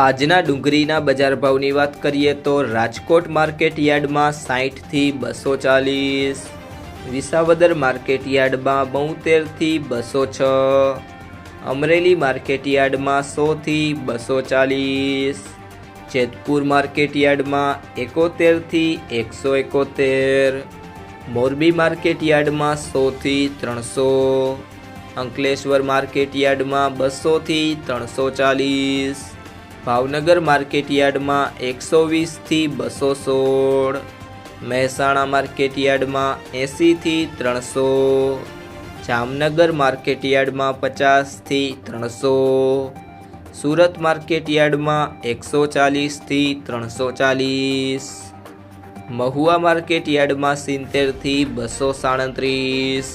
આજના ડુંગળીના બજાર ભાવની વાત કરીએ તો રાજકોટ માર્કેટ યાર્ડમાં સાહીઠથી બસો ચાલીસ. વિસાવદર માર્કેટ યાર્ડમાં બોતેરથી બસો છ. અમરેલી માર્કેટ યાર્ડમાં સોથી બસો ચાલીસ. જેતપુર માર્કેટ યાર્ડમાં એકોતેરથી એકસો એકોતેર. મોરબી માર્કેટ યાર્ડમાં સોથી ત્રણસો. અંકલેશ્વર માર્કેટ યાર્ડમાં બસોથી ત્રણસો ચાલીસ. ભાવનગર માર્કેટ યાર્ડમાં એકસો વીસથી બસો સોળ. મહેસાણા માર્કેટ યાર્ડમાં એંસીથી ત્રણસો. જામનગર માર્કેટ યાર્ડમાં પચાસથી ત્રણસો. સુરત માર્કેટ યાર્ડમાં એકસો ચાલીસથી ત્રણસો ચાલીસ. મહુવા માર્કેટ યાર્ડમાં સિત્તેરથી બસો સાડત્રીસ.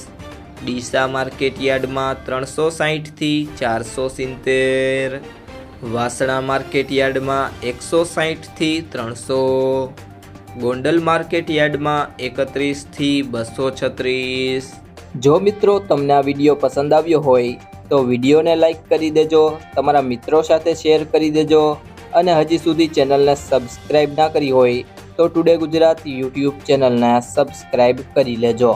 ડીસા માર્કેટ યાર્ડમાં ત્રણસો સાહીઠથી ચારસો સિત્તેર. વાસણા માર્કેટ યાર્ડમાં એકસો સાહીઠથી ત્રણસો. ગોંડલ માર્કેટ યાર્ડમાં એકત્રીસથી બસો છત્રીસ. જો મિત્રો તમને આ વીડિયો પસંદ આવ્યો હોય, તો વિડીયોને લાઈક કરી દેજો, તમારા મિત્રો સાથે શેર કરી દેજો, અને હજી સુધી ચેનલને સબસ્ક્રાઈબ ના કરી હોય, તો ટુડે ગુજરાત યુટ્યુબ ચેનલને સબસ્ક્રાઈબ કરી લેજો.